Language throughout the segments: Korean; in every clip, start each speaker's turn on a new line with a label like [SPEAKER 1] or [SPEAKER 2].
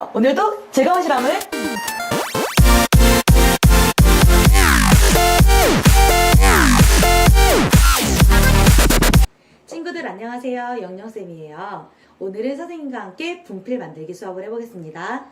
[SPEAKER 1] 오늘도 즐거운 실험을 친구들 안녕하세요. 영영쌤이에요. 오늘은 선생님과 함께 분필 만들기 수업을 해보겠습니다.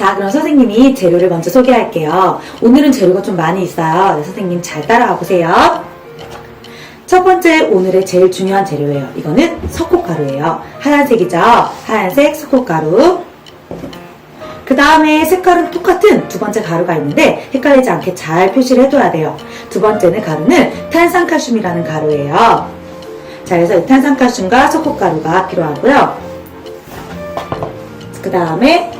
[SPEAKER 1] 자, 그럼 선생님이 재료를 먼저 소개할게요. 오늘은 재료가 좀 많이 있어요. 네, 선생님 잘 따라와 보세요. 첫 번째 오늘의 제일 중요한 재료예요. 이거는 석고가루예요. 하얀색이죠? 하얀색 석고가루. 그 다음에 색깔은 똑같은 두 번째 가루가 있는데 헷갈리지 않게 잘 표시를 해둬야 돼요. 두 번째는 가루는 탄산칼슘이라는 가루예요. 자, 그래서 이 탄산칼슘과 석고가루가 필요하고요. 그 다음에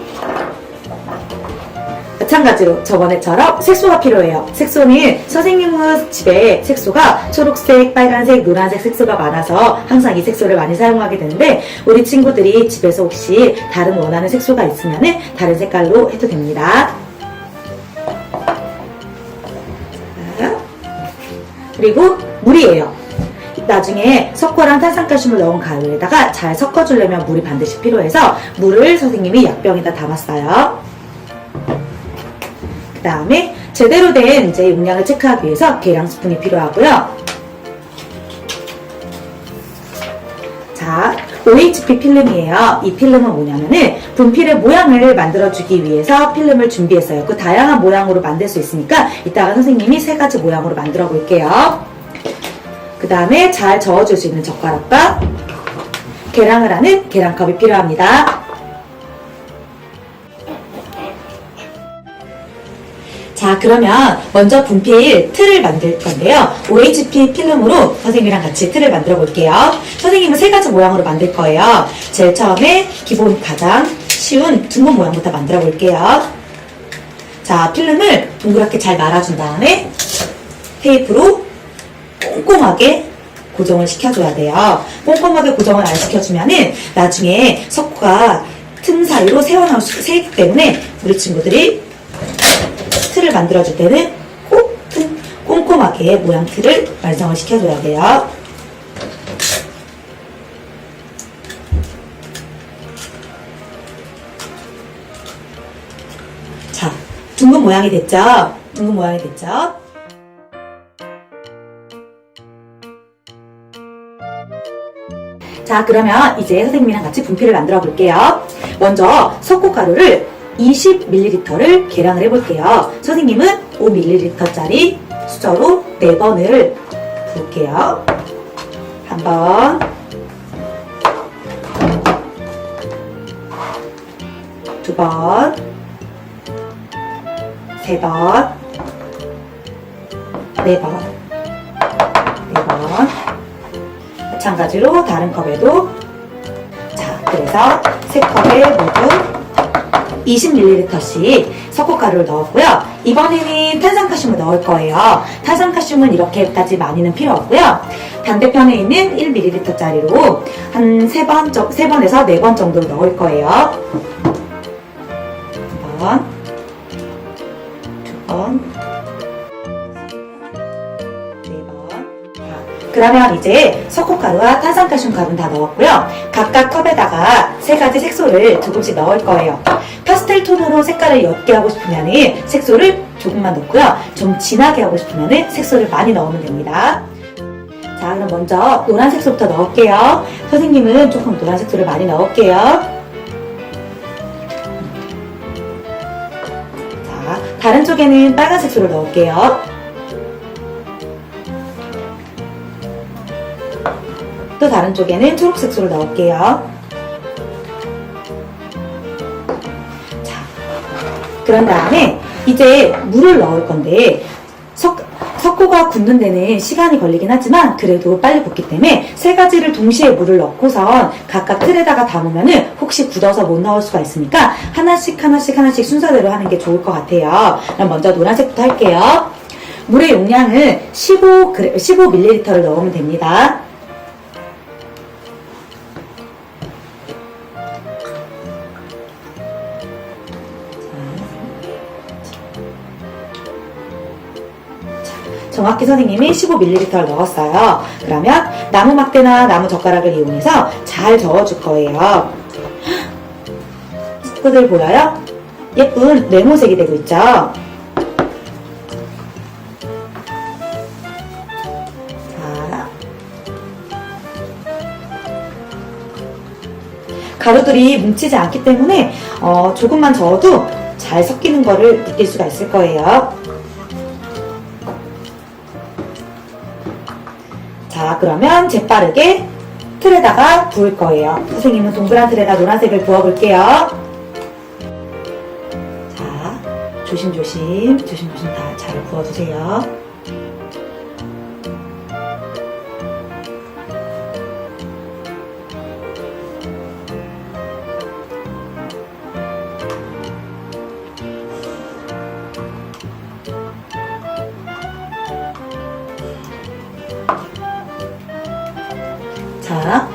[SPEAKER 1] 마찬가지로 저번에처럼 색소가 필요해요. 색소는 선생님은 집에 색소가 초록색, 빨간색, 노란색 색소가 많아서 항상 이 색소를 많이 사용하게 되는데 우리 친구들이 집에서 혹시 다른 원하는 색소가 있으면 다른 색깔로 해도 됩니다. 자, 그리고 물이에요. 나중에 석고랑 탄산칼슘을 넣은 가루에다가 잘 섞어주려면 물이 반드시 필요해서 물을 선생님이 약병에다 담았어요. 그 다음에 제대로 된 이제 용량을 체크하기 위해서 계량 스푼이 필요하고요. 자, OHP 필름이에요. 이 필름은 뭐냐면은 분필의 모양을 만들어주기 위해서 필름을 준비했어요. 그 다양한 모양으로 만들 수 있으니까 이따가 선생님이 세 가지 모양으로 만들어 볼게요. 그 다음에 잘 저어줄 수 있는 젓가락과 계량을 하는 계량컵이 필요합니다. 자, 그러면 먼저 분필 틀을 만들 건데요. OHP 필름으로 선생님이랑 같이 틀을 만들어 볼게요. 선생님은 세 가지 모양으로 만들 거예요. 제일 처음에 기본 가장 쉬운 둥근 모양부터 만들어 볼게요. 자, 필름을 동그랗게 잘 말아준 다음에 테이프로 꼼꼼하게 고정을 시켜줘야 돼요. 꼼꼼하게 고정을 안 시켜주면은 나중에 석고가 틈 사이로 새어나올 수 새기 때문에 우리 친구들이 틀을 만들어줄 때는 꼭 틈, 꼼꼼하게 모양 틀을 완성을 시켜줘야 돼요. 자, 둥근 모양이 됐죠? 둥근 모양이 됐죠? 자, 그러면 이제 선생님이랑 같이 분필을 만들어 볼게요. 먼저 석고가루를 20ml를 계량을 해볼게요. 선생님은 5ml짜리 수저로 4번을 부을게요. 한 번, 두 번, 세 번, 네 번, 네 번. 마찬가지로 다른 컵에도 자, 그래서 세 컵에 모두 20ml씩 석고가루를 넣었고요. 이번에는 탄산칼슘을 넣을 거예요. 탄산칼슘은 이렇게까지 많이는 필요 없고요. 반대편에 있는 1ml짜리로 한 3번, 3번에서 4번 정도 넣을 거예요. 한 번, 두 번, 네 번. 자, 그러면 이제 석고가루와 탄산칼슘 가루는 다 넣었고요. 각각 컵에다가 세 가지 색소를 조금씩 넣을 거예요. 파스텔 톤으로 색깔을 옅게 하고 싶으면 색소를 조금만 넣고요. 좀 진하게 하고 싶으면 색소를 많이 넣으면 됩니다. 자, 그럼 먼저 노란 색소부터 넣을게요. 선생님은 조금 노란 색소를 많이 넣을게요. 자, 다른 쪽에는 빨간 색소를 넣을게요. 또 다른 쪽에는 초록 색소를 넣을게요. 그런 다음에 이제 물을 넣을 건데 석, 석고가 굳는 데는 시간이 걸리긴 하지만 그래도 빨리 굳기 때문에 세 가지를 동시에 물을 넣고선 각각 틀에다가 담으면은 혹시 굳어서 못 넣을 수가 있으니까 하나씩 하나씩 하나씩 순서대로 하는 게 좋을 것 같아요. 그럼 먼저 노란색부터 할게요. 물의 용량은 15, 15ml를 넣으면 됩니다. 정확히 선생님이 15ml를 넣었어요. 그러면 나무 막대나 나무 젓가락을 이용해서 잘 저어줄 거예요. 친구들 보여요? 예쁜 네모색이 되고 있죠? 자, 가루들이 뭉치지 않기 때문에 어, 조금만 저어도 잘 섞이는 거를 느낄 수가 있을 거예요. 자, 그러면 재빠르게 틀에다가 부을 거예요. 선생님은 동그란 틀에다 노란색을 부어볼게요. 자, 조심조심, 조심조심 다 잘 부어주세요. 자,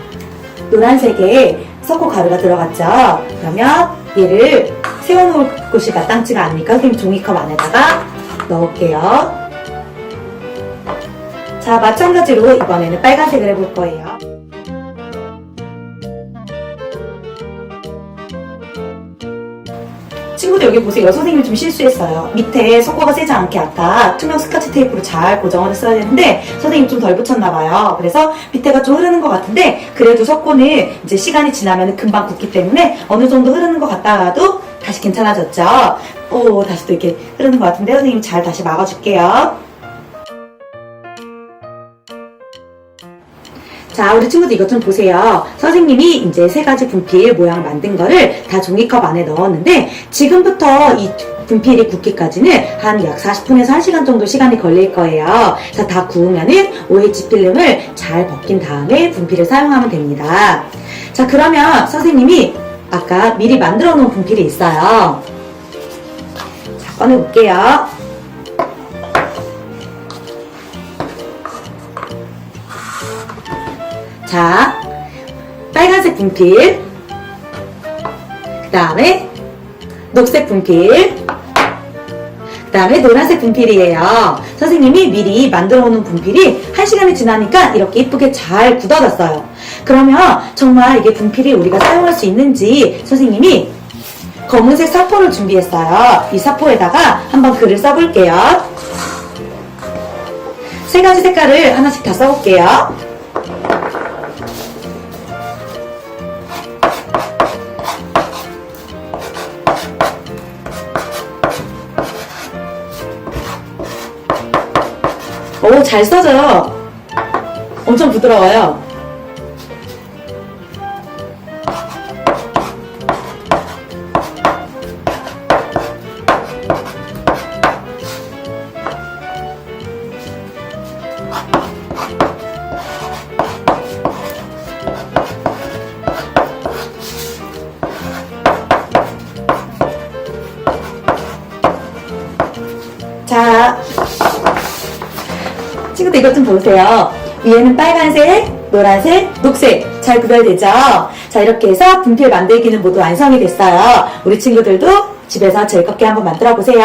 [SPEAKER 1] 노란색에 석고 가루가 들어갔죠? 그러면 얘를 세워놓을 곳이 마땅치가 않으니까 선생님 종이컵 안에다가 넣을게요. 자, 마찬가지로 이번에는 빨간색을 해볼 거예요. 친구들 여기 보세요. 선생님이 좀 실수했어요. 밑에 석고가 세지 않게 아까 투명 스카치 테이프로 잘 고정을 했어야 되는데 선생님 좀 덜 붙였나봐요. 그래서 밑에가 좀 흐르는 것 같은데 그래도 석고는 이제 시간이 지나면 금방 굳기 때문에 어느 정도 흐르는 것 같다가도 다시 괜찮아졌죠. 오 다시 또 이렇게 흐르는 것 같은데 선생님 잘 다시 막아줄게요. 자, 우리 친구들 이것 좀 보세요. 선생님이 이제 세 가지 분필 모양 만든 거를 다 종이컵 안에 넣었는데 지금부터 이 분필이 굳기까지는 한 약 40분에서 1시간 정도 시간이 걸릴 거예요. 자, 다 구우면은 OH 필름을 잘 벗긴 다음에 분필을 사용하면 됩니다. 자, 그러면 선생님이 아까 미리 만들어 놓은 분필이 있어요. 자, 꺼내볼게요. 자, 빨간색 분필, 그 다음에 녹색 분필, 그 다음에 노란색 분필이에요. 선생님이 미리 만들어 놓은 분필이 한 시간이 지나니까 이렇게 이쁘게 잘 굳어졌어요. 그러면 정말 이게 분필이 우리가 사용할 수 있는지 선생님이 검은색 사포를 준비했어요. 이 사포에다가 한번 글을 써볼게요. 세 가지 색깔을 하나씩 다 써볼게요. 오, 잘 써져요. 엄청 부드러워요. 이것 좀 보세요. 위에는 빨간색, 노란색, 녹색 잘 구별되죠? 자 이렇게 해서 분필 만들기는 모두 완성이 됐어요. 우리 친구들도 집에서 즐겁게 한번 만들어 보세요.